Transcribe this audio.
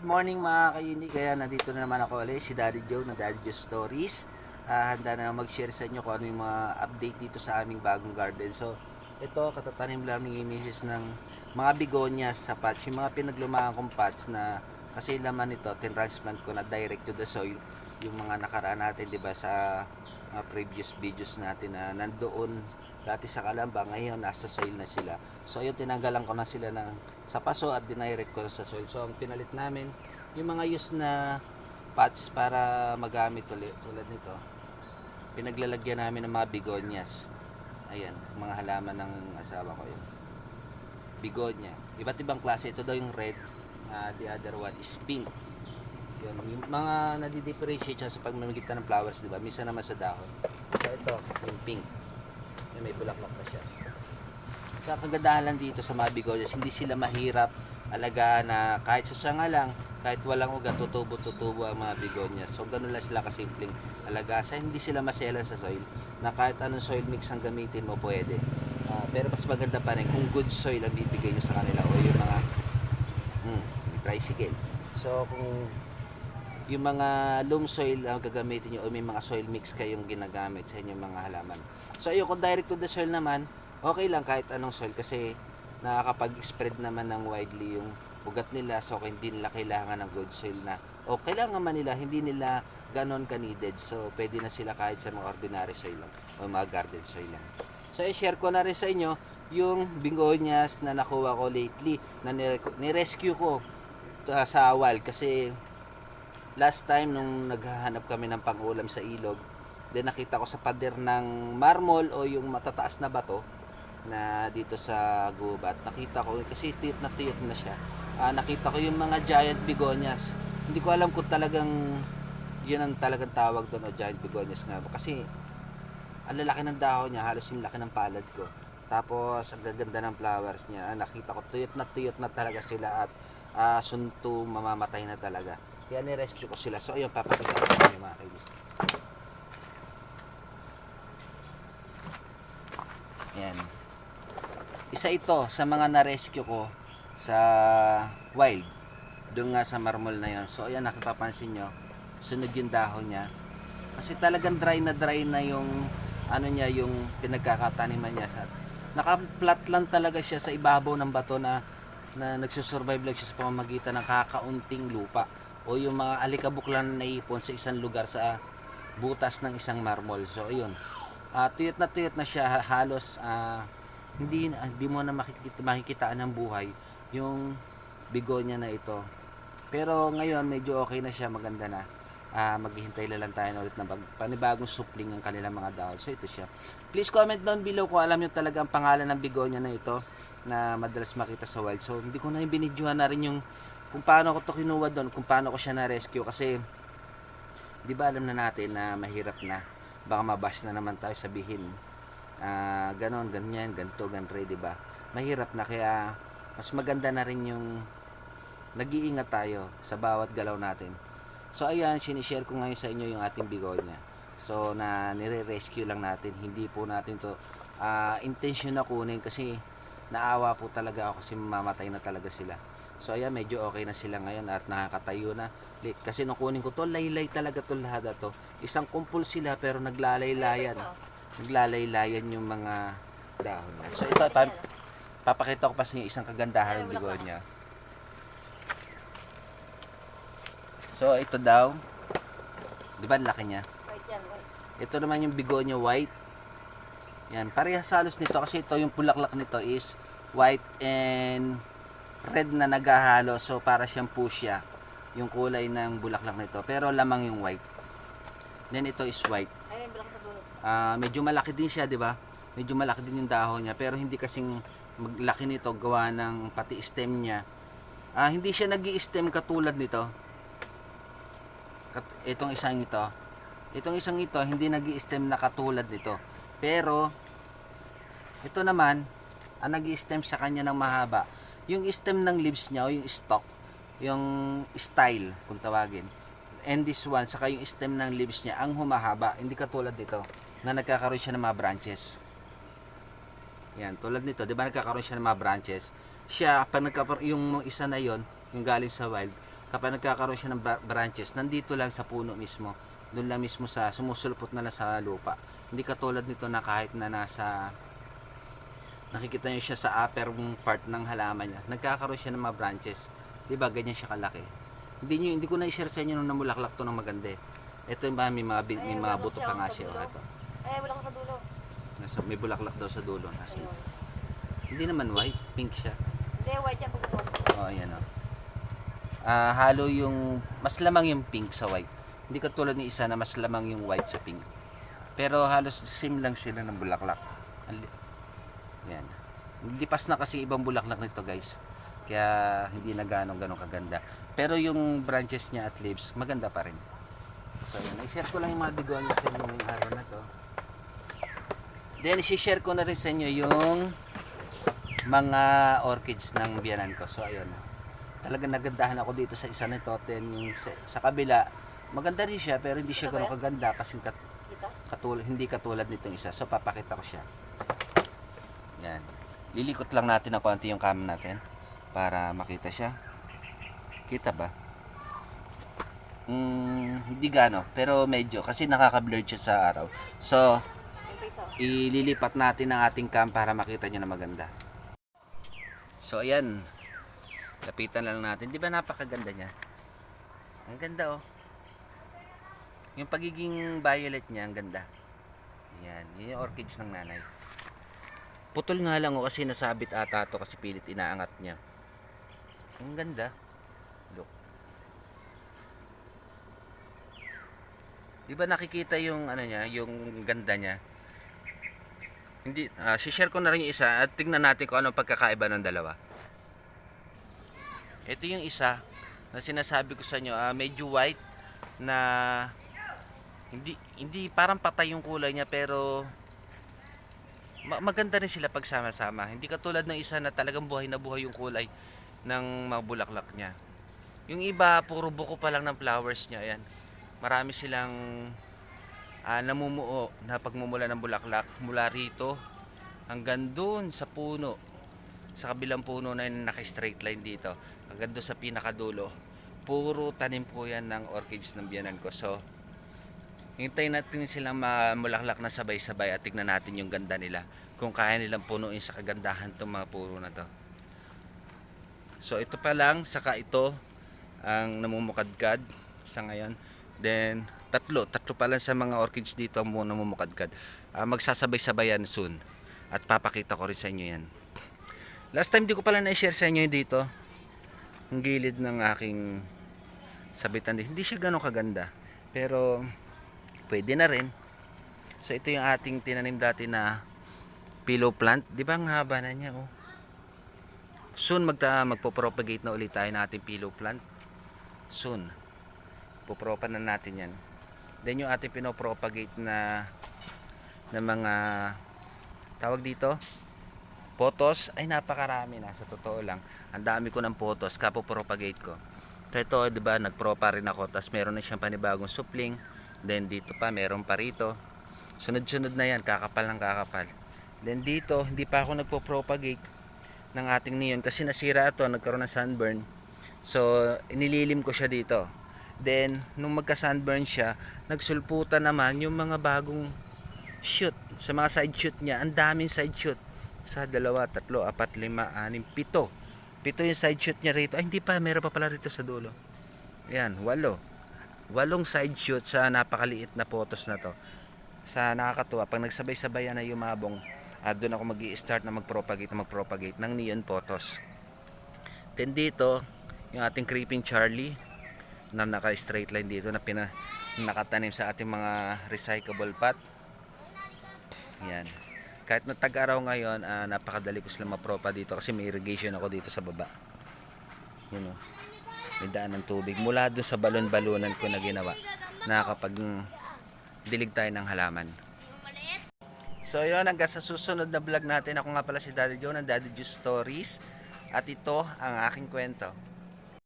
Good morning mga kayuni. Kaya nandito na naman ako ulit, si Daddy Joe ng Daddy Joe Stories. Ah, handa na mag-share sa inyo kung ano yung mga update dito sa aming bagong garden. So, ito, katatanim lang ni Mrs. ng mga begonias sa patch. Yung mga pinaglumaan kong patch na kasi laman nito, tinransplant ko na direct to the soil. Yung mga nakaraan natin, di ba, sa mga previous videos natin na nandoon dati sa Kalamba, ngayon nasa soil na sila. So ayun, tinanggalan ko na sila ng sa paso at dinirect ko sa soil. So ang pinalit namin, yung mga use na pots para magamit ulit tulad nito. Pinaglalagyan namin ng mga begonias. Ayan, mga halaman ng asawa ko yun. Begonia. Iba't ibang klase. Ito daw yung red. ah, the other one is pink. Yun, yung mga nadi-differentiate sa pagmamagitan ng flowers, di ba? Misa naman sa dahon. So ito, yung pink. Yan, may bulaklak pa siya. Sa kagandahan lang dito sa mga begonias, hindi sila mahirap alagaan na kahit sa sanga lang, kahit walang ugat, tutubo-tutubo ang mga begonias. So, ganun lang sila kasimpleng alagaan. Sa hindi sila maselan sa soil, na kahit anong soil mix ang gamitin mo, pwede. Ah, pero mas maganda pa rin kung good soil ang bibigay nyo sa kanila o yung mga hmm, tricycle. So, kung yung mga loam soil ang gagamitin nyo o may mga soil mix kayong ginagamit sa inyong mga halaman. So ayun, kung direct to the soil naman, okay lang kahit anong soil kasi nakakapag-spread naman ng widely yung ugat nila so hindi nila kailangan ng good soil na o kailangan man nila, hindi nila ganon ka-needed. So pwede na sila kahit sa mga ordinary soil lang o mga garden soil lang. So i-share ko na rin sa inyo yung begonias na nakuha ko lately na nire- ni-rescue ko uh, sa wild kasi last time nung naghahanap kami ng pangulam sa ilog, then nakita ko sa pader ng marmol o yung matataas na bato na dito sa gubat. Nakita ko kasi tiyot na tiyot na siya. Ah, nakita ko yung mga giant begonias. Hindi ko alam kung talagang yun ang talagang tawag doon o giant begonias nga kasi ang lalaki ng dahon niya, halos yung laki ng palad ko. Tapos ang gaganda ng flowers niya. Ah, nakita ko tuyot na tuyot na talaga sila at ah, sunto mamamatay na talaga. Kaya ni-rescue ko sila. So, ayun, papakita ko sa inyo mga kaibigan. Ayan. Isa ito sa mga na-rescue ko sa wild. Doon nga sa marmol na yon. So, ayan, nakipapansin nyo. Sunog yung dahon niya. Kasi talagang dry na dry na yung ano niya, yung pinagkakataniman niya. Sa, naka-flat lang talaga siya sa ibabaw ng bato na na nagsusurvive lang siya sa pamamagitan ng kakaunting lupa o yung mga alikabok lang na naipon sa isang lugar sa butas ng isang marmol. So, ayun. Ah, tuyot na tuyot na siya ha- halos ah, hindi hindi mo na makikita makikitaan ng buhay yung bigonya na ito. Pero ngayon medyo okay na siya, maganda na. Ah, maghihintay na lang tayo ulit ng bag- panibagong supling ng kanilang mga dahon. So ito siya. Please comment down below kung alam niyo talaga ang pangalan ng bigonya na ito na madalas makita sa wild. So hindi ko na yung na rin yung kung paano ko to kinuha doon, kung paano ko siya na-rescue kasi di ba alam na natin na mahirap na baka mabash na naman tayo sabihin ah ganon, ganyan, ganto, ganre, di ba? Mahirap na kaya mas maganda na rin yung nag-iingat tayo sa bawat galaw natin. So ayan, sinishare ko ngayon sa inyo yung ating bigonya. So na nire-rescue lang natin, hindi po natin to ah intention na kunin kasi naawa po talaga ako kasi mamatay na talaga sila. So ayan, medyo okay na sila ngayon at nakakatayo na. Kasi nung kunin ko to, laylay talaga to lahat to. Isang kumpul sila pero naglalaylayan. Naglalaylayan yung mga dahon. niya. So ito, pa, papakita ko pa sa inyo isang kagandahan ng bigonya. So ito daw, di ba laki niya? Ito naman yung bigonya white. Yan, parehas halos nito kasi ito yung bulaklak nito is white and red na naghahalo. So para siyang fuchsia yung kulay ng bulaklak nito. Pero lamang yung white. Then ito is white. Ah, medyo malaki din siya, di ba? Medyo malaki din yung dahon niya, pero hindi kasing maglaki nito gawa ng pati stem niya. Ah, hindi siya nag-i-stem katulad nito. Kat itong isang ito. Itong isang ito hindi nag-i-stem na katulad nito. Pero ito naman ang nag-i-stem sa kanya ng mahaba. Yung stem ng leaves niya o yung stalk yung style kung tawagin. And this one, saka yung stem ng leaves niya, ang humahaba. Hindi katulad dito, na nagkakaroon siya ng mga branches. Yan, tulad nito, di ba nagkakaroon siya ng mga branches? Siya, pag nagkakaroon, yung isa na yon yung galing sa wild, kapag nagkakaroon siya ng bra- branches, nandito lang sa puno mismo. Doon lang mismo sa, sumusulpot na lang sa lupa. Hindi katulad nito na kahit na nasa, nakikita niyo siya sa upper part ng halaman niya, nagkakaroon siya ng mga branches. Di ba, ganyan siya kalaki. Hindi, niyo, hindi ko na i-share sa inyo nung namulaklak to ng maganda eh. Ito yung ba, may mga, bin- may mga buto pa nga siya. Oh, ito. Eh, wala ka sa dulo. Nasa, may bulaklak daw sa dulo. Nasa, Ayun. hindi naman white, pink siya. Hindi, white yan pag. Oh, ayan oh. Ah, halo yung mas lamang yung pink sa white. Hindi katulad ni isa na mas lamang yung white sa pink. Pero halos same lang sila ng bulaklak. Yan. Lipas na kasi ibang bulaklak nito, guys. Kaya hindi na ganong ganong kaganda. Pero yung branches niya at leaves, maganda pa rin. So, yan. I-share ko lang yung mga bigonya sa inyo ngayong araw na to. Then, i-share ko na rin sa inyo yung mga orchids ng biyanan ko. So, ayun. Talagang nagandahan ako dito sa isa nito. Then, yung sa, sa kabila, maganda rin siya, pero hindi siya ganun kaganda kasi kat, katulad, hindi katulad nitong isa. So, papakita ko siya. Yan. Lilikot lang natin ng konti yung cam natin para makita siya. Kita ba? Mm, hindi gano, pero medyo kasi nakaka-blur siya sa araw. So, ililipat natin ang ating cam para makita nyo na maganda. So ayan, lapitan lang natin. Di ba napakaganda niya? Ang ganda oh. Yung pagiging violet niya, ang ganda. Yan, yun yung orchids ng nanay. Putol nga lang oh kasi nasabit ata to kasi pilit inaangat niya. Ang ganda. Di ba nakikita yung ano niya, yung ganda niya? Hindi, ah, share ko na rin yung isa at tingnan natin kung anong pagkakaiba ng dalawa. Ito yung isa na sinasabi ko sa inyo, ah, medyo white na hindi hindi parang patay yung kulay niya pero ma- maganda rin sila pagsama-sama. Hindi katulad ng isa na talagang buhay na buhay yung kulay ng mga bulaklak niya. Yung iba puro buko pa lang ng flowers niya, ayan. Marami silang ah, namumuo na pagmumula ng bulaklak mula rito hanggang doon sa puno sa kabilang puno na yun naka-straight line dito hanggang doon sa pinakadulo. Puro tanim po yan ng orchids ng biyanan ko. So hintayin natin silang mamulaklak na sabay-sabay at tignan natin yung ganda nila kung kaya nilang punuin sa kagandahan itong mga puro na to. So ito pa lang saka ito ang namumukadkad sa ngayon then tatlo tatlo pa lang sa mga orchids dito ang muna namumukadkad Ah, magsasabay-sabayan soon. At papakita ko rin sa inyo yan. Last time di ko pala na-share sa inyo dito. Ang gilid ng aking sabitan. Hindi siya ganun kaganda. Pero pwede na rin. So ito yung ating tinanim dati na pillow plant. Di ba ang haba na niya oh? Soon magta magpo-propagate na ulit tayo ng ating pillow plant. Soon pupropan na natin yan. Then yung ating pinopropagate na na mga tawag dito photos ay napakarami na sa totoo lang. Ang dami ko ng photos kapopropagate ko. So ito di ba nagpropa rin ako tapos meron na siyang panibagong supling then dito pa meron pa rito. Sunod sunod na yan kakapal ng kakapal. Then dito hindi pa ako nagpo-propagate ng ating neon kasi nasira ito nagkaroon ng sunburn. So inililim ko siya dito then nung magka sunburn siya nagsulputan naman yung mga bagong shoot. Sa mga side shoot niya ang daming side shoot. Sa dalawa, tatlo, apat, lima, anim, pito. Pito yung side shoot niya rito. Ay hindi pa, meron pa pala rito sa dulo. Yan, walo. Walong side shoot sa napakaliit na photos na to. Sa nakakatuwa pag nagsabay-sabayan na yumabong at doon ako mag start na mag-propagate na mag-propagate ng neon photos then dito yung ating creeping Charlie na naka straight line dito na pina nakatanim sa ating mga recyclable pot. Yan. Kahit na tag-araw ngayon ah, napakadali ko sila mapropa dito kasi may irrigation ako dito sa baba. Yun o may daan ng tubig. Mula doon sa balon-balunan ko na ginawa na kapag mm, dilig tayo ng halaman. So yun hanggang sa susunod na vlog natin. Ako nga pala si Daddy Joe ng Daddy Juice Stories. At ito ang aking kwento